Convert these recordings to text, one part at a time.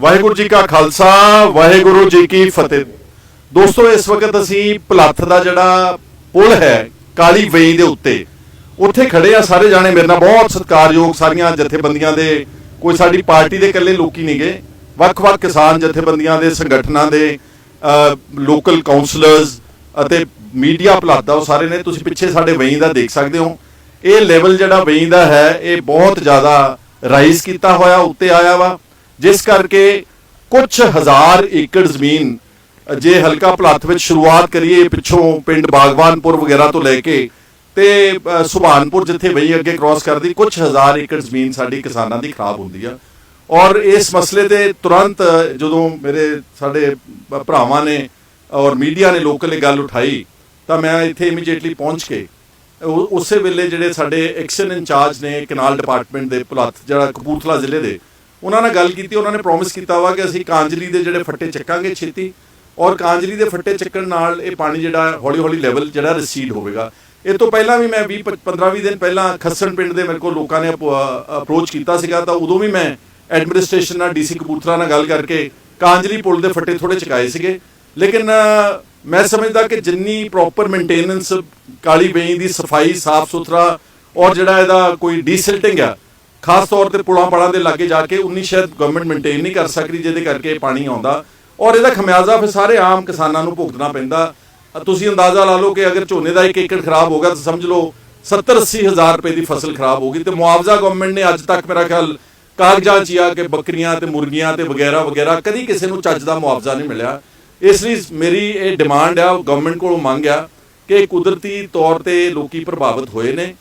ਵਾਹਿਗੁਰੂ ਜੀ ਕਾ ਖਾਲਸਾ, ਵਾਹਿਗੁਰੂ ਜੀ ਕੀ ਫਤਿਹ। ਦੋਸਤੋ, ਇਸ ਵਕਤ ਅਸੀਂ ਭਲੱਥ ਦਾ ਜਿਹੜਾ ਪੁਲ ਹੈ, ਕਾਲੀ ਵੇਈ ਦੇ ਉੱਤੇ, ਉੱਥੇ ਖੜੇ ਆ ਸਾਰੇ ਜਾਣੇ। ਮੇਰੇ ਨਾਲ ਬਹੁਤ ਸਤਿਕਾਰਯੋਗ ਸਾਰੀਆਂ ਜਥੇਬੰਦੀਆਂ ਦੇ, ਕੋਈ ਸਾਡੀ ਪਾਰਟੀ ਦੇ ਇਕੱਲੇ ਲੋਕੀ ਨਹੀਂ ਗਏ ਵੱਖ-ਵੱਖ ਕਿਸਾਨ ਜਥੇਬੰਦੀਆਂ ਦੇ, ਸੰਗਠਨਾਂ ਦੇ ਲੋਕਲ ਕਾਉਂਸਲਰਸ ਅਤੇ ਮੀਡੀਆ ਭਲੱਥ ਦਾ ਉਹ ਸਾਰੇ ਨੇ। ਤੁਸੀਂ ਪਿੱਛੇ ਸਾਡੇ ਵੇਈ ਦਾ ਦੇਖ ਸਕਦੇ ਹੋ। ਇਹ ਲੈਵਲ ਜਿਹੜਾ ਵੇਈ ਦਾ ਹੈ, ਇਹ ਬਹੁਤ ਜ਼ਿਆਦਾ ਰਾਈਜ਼ ਕੀਤਾ ਹੋਇਆ, ਉੱਤੇ ਆਇਆ ਵਾ। ਜਿਸ ਕਰਕੇ ਕੁਝ ਹਜ਼ਾਰ ਏਕੜ ਜ਼ਮੀਨ ਜੇ ਹਲਕਾ ਭਲੱਥ ਵਿੱਚ ਸ਼ੁਰੂਆਤ ਕਰੀਏ ਪਿੱਛੋਂ ਪਿੰਡ ਬਾਗਵਾਨਪੁਰ ਵਗੈਰਾ ਤੋਂ ਲੈ ਕੇ ਤੇ ਅ, ਸੁਭਾਨਪੁਰ ਜਿੱਥੇ ਵਈ ਅੱਗੇ ਕ੍ਰਾਸ ਕਰਦੀ ਕੁਝ ਹਜ਼ਾਰ ਏਕੜ ਜ਼ਮੀਨ ਸਾਡੀ ਕਿਸਾਨਾਂ ਦੀ ਖਰਾਬ ਹੁੰਦੀ ਆ। ਔਰ ਇਸ ਮਸਲੇ ਤੇ ਤੁਰੰਤ ਜਦੋਂ ਮੇਰੇ ਸਾਡੇ ਭਰਾਵਾਂ ਨੇ ਔਰ ਮੀਡੀਆ ਨੇ ਲੋਕਲ ਇਹ ਗੱਲ ਉਠਾਈ ਤਾਂ ਮੈਂ ਇੱਥੇ ਇਮੀਡੀਏਟਲੀ ਪਹੁੰਚ ਕੇ ਉਸੇ ਵੇਲੇ ਜਿਹੜੇ ਸਾਡੇ ਐਕਸ਼ਨ ਇੰਚਾਰਜ ਨੇ ਕਨਾਲ ਡਿਪਾਰਟਮੈਂਟ ਦੇ ਭੁਲੱਥ ਜਿਹੜਾ ਕਪੂਰਥਲਾ ਜ਼ਿਲ੍ਹੇ ਦੇ ਉਹਨਾਂ ਨਾਲ ਗੱਲ ਕੀਤੀ, ਉਹਨਾਂ ਨੇ ਪ੍ਰੋਮਿਸ ਕੀਤਾ ਵਾ ਕਿ ਅਸੀਂ ਕਾਂਜਲੀ ਦੇ ਜਿਹੜੇ ਫੱਟੇ ਚੱਕਾਂਗੇ ਛੇਤੀ ਔਰ ਕਾਂਜਲੀ ਦੇ ਫੱਟੇ ਚੱਕਣ ਨਾਲ ਇਹ ਪਾਣੀ ਜਿਹੜਾ ਹੌਲੀ ਹੌਲੀ ਲੈਵਲ ਜਿਹੜਾ ਰਿਸੀਡ ਹੋਵੇਗਾ। ਇਹ ਤੋਂ ਪਹਿਲਾਂ ਵੀ ਮੈਂ 20 15 20 ਦਿਨ ਪਹਿਲਾਂ ਖੱਸਣ ਪਿੰਡ ਦੇ ਮੇਰੇ ਕੋਲ ਲੋਕਾਂ ਨੇ ਅਪਰੋਚ ਕੀਤਾ ਸੀਗਾ, ਤਾਂ ਉਦੋਂ ਵੀ ਮੈਂ ਐਡਮਿਨਿਸਟ੍ਰੇਸ਼ਨ ਨਾਲ ਡੀਸੀ ਕਪੂਰਥਲਾ ਨਾਲ ਗੱਲ ਕਰਕੇ ਕਾਂਜਲੀ ਪੁਲ ਦੇ ਫੱਟੇ ਥੋੜੇ ਚਕਾਏ ਸੀਗੇ। ਲੇਕਿਨ ਮੈਂ ਸਮਝਦਾ ਕਿ ਜਿੰਨੀ ਪ੍ਰੋਪਰ ਮੇਨਟੇਨੈਂਸ ਕਾਲੀ ਵੇਈ ਦੀ ਸਫ਼ਾਈ ਸਾਫ਼ ਸੁਥਰਾ ਔਰ ਜਿਹੜਾ ਇਹਦਾ ਕੋਈ ਡੀਸਿਲਟਿੰਗ ਆ ਖਾਸ ਤੌਰ ਤੇ ਪੁਲਾਂ ਪੜਾਂ ਦੇ ਲਾਗੇ ਜਾ ਕੇ ਉਨੀ ਸ਼ਾਇਦ ਗਵਰਨਮੈਂਟ ਮੇਨਟੇਨ ਨਹੀਂ ਕਰ ਸਕਦੀ, ਜਿਹਦੇ ਕਰਕੇ ਪਾਣੀ ਆਉਂਦਾ। ਔਰ ਇਹਦਾ ਖਮਿਆਜ਼ਾ ਫਿਰ ਸਾਰੇ ਆਮ ਕਿਸਾਨਾਂ ਨੂੰ ਭੁਗਤਣਾ ਪੈਂਦਾ। ਤੁਸੀਂ ਅੰਦਾਜ਼ਾ ਲਾ ਲਓ ਕਿ ਅਗਰ ਝੋਨੇ ਦਾ ਇੱਕ ਏਕੜ ਖਰਾਬ ਹੋ ਗਿਆ ਤਾਂ ਸਮਝ ਲਓ 70 80 ਹਜ਼ਾਰ ਰੁਪਏ ਦੀ ਫਸਲ ਖਰਾਬ ਹੋ ਗਈ। ਤੇ ਮੁਆਵਜ਼ਾ ਗਵਰਨਮੈਂਟ ਨੇ ਅੱਜ ਤੱਕ ਮੇਰਾ ਖਿਆਲ ਕਾਗਜ਼ਾਂ 'ਚ ਹੀ ਆ ਕਿ ਬੱਕਰੀਆਂ ਤੇ ਮੁਰਗੀਆਂ ਤੇ ਵਗੈਰਾ ਵਗੈਰਾ ਕਦੀ ਕਿਸੇ ਨੂੰ ਚੱਜ ਦਾ ਮੁਆਵਜ਼ਾ ਨਹੀਂ ਮਿਲਿਆ। ਇਸ ਲਈ ਮੇਰੀ ਇਹ ਡਿਮਾਂਡ ਆ ਗਵਰਨਮੈਂਟ ਕੋਲੋਂ ਮੰਗ ਆ ਕਿ ਕੁਦਰਤੀ ਤੌਰ ਤੇ ਲੋਕੀ ਪ੍ਰਭਾਵਿਤ ਹੋਏ ਨੇ।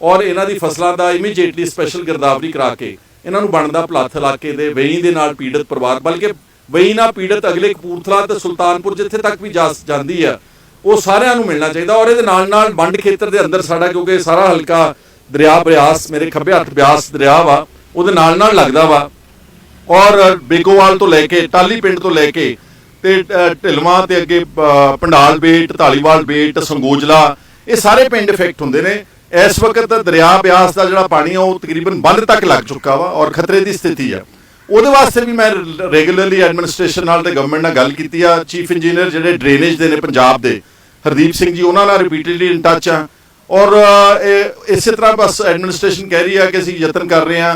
ਔਰ ਇਹਨਾਂ ਦੀ ਫਸਲਾਂ ਦਾ ਇਮੀਡੀਏਟਲੀ ਸਪੈਸ਼ਲ ਗਿਰਦਾਵਰੀ ਕਰਾ ਕੇ ਇਹਨਾਂ ਨੂੰ ਬਣਦਾ ਭਲੱਥ ਇਲਾਕੇ ਦੇ ਵੇਈ ਦੇ ਨਾਲ ਪੀੜਤ ਪਰਿਵਾਰ ਬਲਕਿ ਵੇਈ ਨਾਲ ਪੀੜਤ ਅਗਲੇ ਕਪੂਰਥਲਾ ਤੇ ਸੁਲਤਾਨਪੁਰ ਜਿੱਥੇ ਤੱਕ ਵੀ ਜਾ ਜਾਂਦੀ ਆ ਉਹ ਸਾਰਿਆਂ ਨੂੰ ਮਿਲਣਾ ਚਾਹੀਦਾ ਔਰ ਇਹਦੇ ਨਾਲ ਨਾਲ ਵੰਡ ਖੇਤਰ ਦੇ ਅੰਦਰ ਸਾਡਾ ਕਿਉਂਕਿ ਸਾਰਾ ਹਲਕਾ ਦਰਿਆ ਬਿਆਸ ਮੇਰੇ ਖੱਬੇ ਹੱਥ ਬਿਆਸ ਦਰਿਆ ਵਾ ਉਹਦੇ ਨਾਲ ਨਾਲ ਲੱਗਦਾ ਵਾ। ਔਰ ਬੇਗੋਵਾਲ ਤੋਂ ਲੈ ਕੇ ਟਾਲੀ ਪਿੰਡ ਤੋਂ ਲੈ ਕੇ ਤੇ ਅ, ਤੇ ਅੱਗੇ ਅ, ਪੰਡਾਲ ਬੇਟ ਢਾਲੀਵਾਲ ਬੇਟ ਸੰਗੋਜਲਾ ਇਹ ਸਾਰੇ ਪਿੰਡ ਇਫੈਕਟ ਹੁੰਦੇ ਨੇ। ਇਸ ਵਕਤ ਦਰਿਆ ਬਿਆਸ ਦਾ ਜਿਹੜਾ ਪਾਣੀ ਆ ਉਹ ਤਕਰੀਬਨ ਬੰਦ ਤੱਕ ਲੱਗ ਚੁੱਕਾ ਵਾ ਔਰ ਖਤਰੇ ਦੀ ਸਥਿਤੀ ਆ। ਉਹਦੇ ਵਾਸਤੇ ਵੀ ਮੈਂ ਰੈਗੂਲਰਲੀ ਐਡਮਿਨਿਸਟ੍ਰੇਸ਼ਨ ਨਾਲ ਤੇ ਗਵਰਨਮੈਂਟ ਨਾਲ ਗੱਲ ਕੀਤੀ ਆ। ਚੀਫ ਇੰਜੀਨੀਅਰ ਜਿਹੜੇ ਡਰੇਨੇਜ ਦੇ ਨੇ ਪੰਜਾਬ ਦੇ ਹਰਦੀਪ ਸਿੰਘ ਜੀ ਉਹਨਾਂ ਨਾਲ ਰਿਪੀਟਡਲੀ ਇਨ ਟੱਚ ਆ। ਔਰ ਇਸੇ ਤਰ੍ਹਾਂ ਬਸ ਐਡਮਿਨਿਸਟ੍ਰੇਸ਼ਨ ਕਹਿ ਰਹੀ ਆ ਕਿ ਅਸੀਂ ਯਤਨ ਕਰ ਰਹੇ ਆ।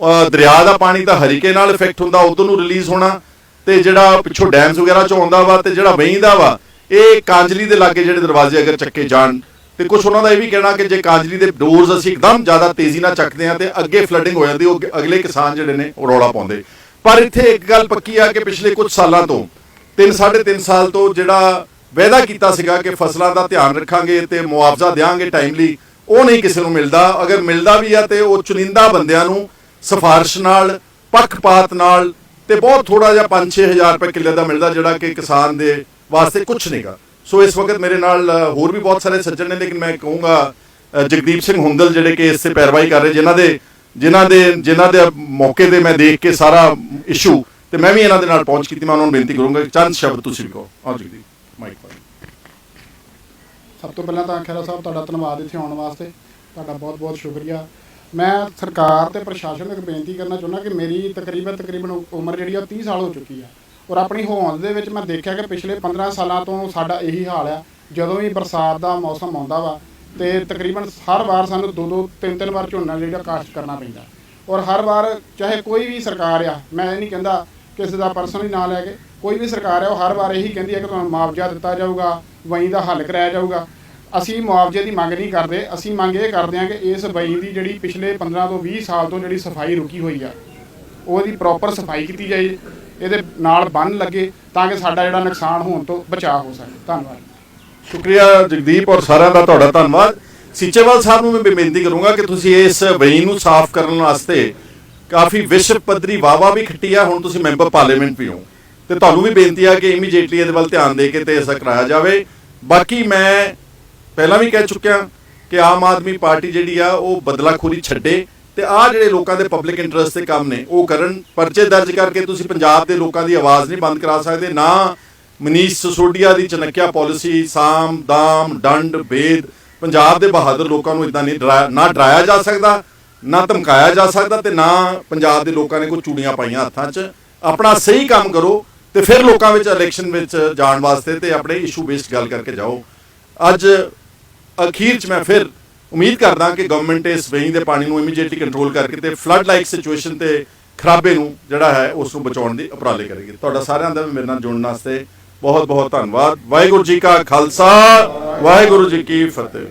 ਅ, ਦਰਿਆ ਦਾ ਪਾਣੀ ਤਾਂ ਹਰੀਕੇ ਨਾਲ ਇਫੈਕਟ ਹੁੰਦਾ ਉਦੋਂ ਨੂੰ ਰਿਲੀਜ਼ ਹੋਣਾ ਤੇ ਜਿਹੜਾ ਪਿੱਛੋਂ ਡੈਮਸ ਵਗੈਰਾ 'ਚ ਆਉਂਦਾ ਵਾ ਤੇ ਜਿਹੜਾ ਵਹਿੰਦਾ ਵਾ ਇਹ ਕਾਂਜਲੀ ਦੇ ਲਾਗੇ ਜਿਹੜੇ ਦਰਵਾਜ਼ੇ ਅਗਰ ਚੱਕੇ ਜਾਣ ਤੇ ਕੁਝ ਉਹਨਾਂ ਦਾ ਇਹ ਵੀ ਕਹਿਣਾ ਕਿ ਜੇ ਕਾਂਜਲੀ ਦੇ ਡੋਰਸ ਅਸੀਂ ਇੱਕਦਮ ਜ਼ਿਆਦਾ ਤੇਜ਼ੀ ਨਾਲ ਚੱਕਦੇ ਆ ਤੇ ਅੱਗੇ ਫਲੱਡਿੰਗ ਹੋ ਜਾਂਦੀ, ਉਹ ਅਗਲੇ ਕਿਸਾਨ ਜਿਹੜੇ ਨੇ ਉਹ ਰੌਲਾ ਪਾਉਂਦੇ। ਪਰ ਇੱਥੇ ਇੱਕ ਗੱਲ ਪੱਕੀ ਆ ਕਿ ਪਿਛਲੇ ਕੁਝ ਸਾਲਾਂ ਤੋਂ 3 3.5 ਸਾਲ ਤੋਂ ਜਿਹੜਾ ਵਾਅਦਾ ਕੀਤਾ ਸੀਗਾ ਕਿ ਫਸਲਾਂ ਦਾ ਧਿਆਨ ਰੱਖਾਂਗੇ ਤੇ ਮੁਆਵਜ਼ਾ ਦੇਵਾਂਗੇ ਟਾਈਮਲੀ ਉਹ ਨਹੀਂ ਕਿਸੇ ਨੂੰ ਮਿਲਦਾ। ਅਗਰ ਮਿਲਦਾ ਵੀ ਆ ਤੇ ਉਹ ਚੁਣਿੰਦਾ ਬੰਦਿਆਂ ਨੂੰ ਸਿਫਾਰਿਸ਼ ਨਾਲ, ਪੱਖਪਾਤ ਨਾਲ ਤੇ ਬਹੁਤ ਥੋੜਾ ਜਿਹਾ 5-6000 ਰੁਪਏ ਕਿੱਲੇ ਦਾ ਮਿਲਦਾ ਜਿਹੜਾ ਕਿ ਕਿਸਾਨ ਦੇ ਵਾਸਤੇ ਕੁਝ ਨਹੀਂਗਾ। ਸੋ ਇਸ ਵਕਤ ਮੇਰੇ ਨਾਲ ਹੋਰ ਵੀ ਬਹੁਤ ਸਾਰੇ ਸੱਜਣ ਨੇ, ਲੇਕਿਨ ਮੈਂ ਕਹੂੰਗਾ ਜਗਦੀਪ ਸਿੰਘ ਹੁੰਦਲ ਜਿਹੜੇ ਕਿ ਇਸ ਤੇ ਪੈਰਵਾਈ ਕਰ ਰਹੇ, ਜਿਨ੍ਹਾਂ ਦੇ ਜਿਨ੍ਹਾਂ ਦੇ ਜਿਨ੍ਹਾਂ ਦੇ ਮੌਕੇ ਤੇ ਮੈਂ ਦੇਖ ਕੇ ਸਾਰਾ ਇਸ਼ੂ ਤੇ ਮੈਂ ਵੀ ਇਹਨਾਂ ਦੇ ਨਾਲ ਪਹੁੰਚ ਕੀਤੀ, ਮੈਂ ਉਹਨਾਂ ਨੂੰ ਬੇਨਤੀ ਕਰੂੰਗਾ ਕਿ ਚੰਦ ਸ਼ਬਦ ਤੁਸੀਂ ਵੀ ਕਹੋ ਆਓ ਜਗਦੀਪ ਮਾਈਕ ਪਰ ਸਭ ਤੋਂ ਪਹਿਲਾਂ ਤਾਂ ਖੈਰਾ ਸਾਹਿਬ, ਤੁਹਾਡਾ ਧੰਨਵਾਦ ਇੱਥੇ ਆਉਣ ਵਾਸਤੇ। ਤੁਹਾਡਾ ਬਹੁਤ-ਬਹੁਤ ਸ਼ੁਕਰੀਆ। ਮੈਂ ਸਰਕਾਰ ਤੇ ਪ੍ਰਸ਼ਾਸਨ ਨੂੰ ਇੱਕ ਬੇਨਤੀ ਕਰਨਾ ਚਾਹੁੰਦਾ ਕਿ ਮੇਰੀ ਤਕਰੀਬਨ ਤਕਰੀਬਨ ਉਮਰ ਜਿਹੜੀ ਆ 30 ਸਾਲ ਹੋ ਚੁੱਕੀ ਆ। ਔਰ ਆਪਣੀ ਹੋਂਦ ਦੇ ਵਿੱਚ ਮੈਂ ਦੇਖਿਆ ਕਿ ਪਿਛਲੇ 15 ਸਾਲਾਂ ਤੋਂ ਸਾਡਾ ਇਹੀ ਹਾਲ ਆ। ਜਦੋਂ ਵੀ ਬਰਸਾਤ ਦਾ ਮੌਸਮ ਆਉਂਦਾ ਵਾ ਤੇ ਤਕਰੀਬਨ ਹਰ ਵਾਰ ਸਾਨੂੰ ਦੋ ਦੋ ਤਿੰਨ ਤਿੰਨ ਵਾਰ ਝੋਨਾ ਜਿਹੜਾ ਕਾਸ਼ਤ ਕਰਨਾ ਪੈਂਦਾ। ਔਰ ਹਰ ਵਾਰ ਚਾਹੇ ਕੋਈ ਵੀ ਸਰਕਾਰ ਆ, ਮੈਂ ਇਹ ਨਹੀਂ ਕਹਿੰਦਾ ਕਿਸੇ ਦਾ ਪਰਸਨਲੀ ਨਾਂ ਲੈ ਕੇ, ਕੋਈ ਵੀ ਸਰਕਾਰ ਆ, ਉਹ ਹਰ ਵਾਰ ਇਹੀ ਕਹਿੰਦੀ ਹੈ ਕਿ ਤੁਹਾਨੂੰ ਮੁਆਵਜ਼ਾ ਦਿੱਤਾ ਜਾਊਗਾ, ਵਹੀਂ ਦਾ ਹੱਲ ਕਰਾਇਆ ਜਾਊਗਾ। ਅਸੀਂ ਮੁਆਵਜ਼ੇ ਦੀ ਮੰਗ ਨਹੀਂ ਕਰਦੇ, ਅਸੀਂ ਮੰਗ ਇਹ ਕਰਦੇ ਹਾਂ ਕਿ ਇਸ ਵਹੀਂ ਦੀ ਜਿਹੜੀ ਪਿਛਲੇ 15 ਤੋਂ 20 ਸਾਲ ਤੋਂ ਜਿਹੜੀ ਸਫ਼ਾਈ ਰੁਕੀ ਹੋਈ ਆ ਉਹਦੀ ਪ੍ਰੋਪਰ ਸਫ਼ਾਈ ਕੀਤੀ ਜਾਏ, ਇਹਦੇ ਨਾਲ ਬੰਨ ਲੱਗੇ ਤਾਂ ਕਿ ਸਾਡਾ ਜਿਹੜਾ ਨੁਕਸਾਨ ਹੋਣ ਤੋਂ ਬਚਾਅ ਹੋ ਸਕੇ। ਧੰਨਵਾਦ। ਸ਼ੁਕਰੀਆ ਜਗਦੀਪ ਔਰ ਸਾਰਿਆਂ ਦਾ ਤੁਹਾਡਾ ਧੰਨਵਾਦ। ਸੀਚੇਵਾਲ ਸਾਹਿਬ ਨੂੰ ਮੈਂ ਬੇਨਤੀ ਕਰੂੰਗਾ ਕਿ ਤੁਸੀਂ ਇਸ ਵਹੀਂ ਨੂੰ ਸਾਫ਼ ਕਰਨ ਵਾਸਤੇ ਕਾਫੀ ਵਿਸ਼ਵ ਪੱਧਰੀ ਵਾਵਾ ਵੀ ਖੱਟੀ ਆ, ਹੁਣ ਤੁਸੀਂ ਮੈਂਬਰ ਪਾਰਲੀਮੈਂਟ ਵੀ ਹੋ। ਤੇ ਤੁਹਾਨੂੰ ਵੀ ਬੇਨਤੀ ਆ ਕਿ ਇਮੀਡੀਏਟਲੀ ਇਹਦੇ ਵੱਲ ਧਿਆਨ ਦੇ ਕੇ ਤੇ ਇਸਾ ਕਰਾਇਆ ਜਾਵੇ। ਬਾਕੀ ਮੈਂ ਪਹਿਲਾਂ ਵੀ ਕਹਿ ਚੁੱਕਿਆ ਕਿ ਆਮ ਆਦਮੀ ਪਾਰਟੀ ਜਿਹੜੀ ਆ, ਉਹ ਬਦਲਾਖੋਰੀ ਛੱਡੇ। ਤੇ ਆ ਜਿਹੜੇ ਲੋਕਾਂ ਦੇ ਪਬਲਿਕ ਇੰਟਰਸਟ ਦੇ ਕੰਮ ਨੇ, ਉਹ ਕਰਨ ਪਰਚੇ ਦਰਜ ਕਰਕੇ ਤੁਸੀਂ ਪੰਜਾਬ ਦੇ ਲੋਕਾਂ ਦੀ ਆਵਾਜ਼ ਨਹੀਂ ਬੰਦ ਕਰਾ ਸਕਦੇ, ਨਾ ਮਨੀਸ਼ ਸਸੋਡੀਆ ਦੀ ਚਨਕਿਆ ਪਾਲਿਸੀ ਸਾਮ, ਦਾਮ, ਡੰਡ ਭੇਦ ਪੰਜਾਬ ਦੇ ਬਹਾਦਰ ਲੋਕਾਂ ਨੂੰ ਇਦਾਂ ਨਹੀਂ ਡਰਾਇਆ ਨਾ ਡਰਾਇਆ ਜਾ ਸਕਦਾ, ਨਾ ਧਮਕਾਇਆ ਜਾ ਸਕਦਾ ਤੇ ਨਾ ਪੰਜਾਬ ਦੇ ਲੋਕਾਂ ਨੇ ਕੋਈ ਚੂੜੀਆਂ ਪਾਈਆਂ ਹੱਥਾਂ 'ਚ। ਆਪਣਾ ਸਹੀ ਕੰਮ ਕਰੋ ਤੇ ਫਿਰ ਲੋਕਾਂ ਵਿੱਚ ਇਲੈਕਸ਼ਨ ਵਿੱਚ ਜਾਣ ਵਾਸਤੇ ਤੇ ਆਪਣੇ ਇਸ਼ੂ ਬੇਸਡ ਗੱਲ ਕਰਕੇ ਜਾਓ। ਅੱਜ ਅਖੀਰ ਚ ਮੈਂ ਫਿਰ ਉਮੀਦ ਕਰਦਾ ਕਿ ਗਵਰਨਮੈਂਟ ਇਸ ਵੇਈ ਦੇ ਪਾਣੀ ਨੂੰ ਇਮੀਡੀਏਟਲੀ ਕੰਟਰੋਲ ਕਰਕੇ ਤੇ ਫਲੱਡ ਲਾਈਕ ਸਿਚੁਏਸ਼ਨ ਤੇ ਖਰਾਬੇ ਨੂੰ ਜਿਹੜਾ ਹੈ ਉਸ ਨੂੰ ਬਚਾਉਣ ਦੀ ਉਪਰਾਲੇ ਕਰੇਗੀ। ਤੁਹਾਡਾ ਸਾਰਿਆਂ ਦਾ ਮੇਰੇ ਨਾਲ ਜੁੜਨ ਵਾਸਤੇ ਬਹੁਤ ਬਹੁਤ ਧੰਨਵਾਦ। ਵਾਹਿਗੁਰੂ ਜੀ ਕਾ ਖਾਲਸਾ, ਵਾਹਿਗੁਰੂ ਜੀ ਕੀ ਫਤਿਹ।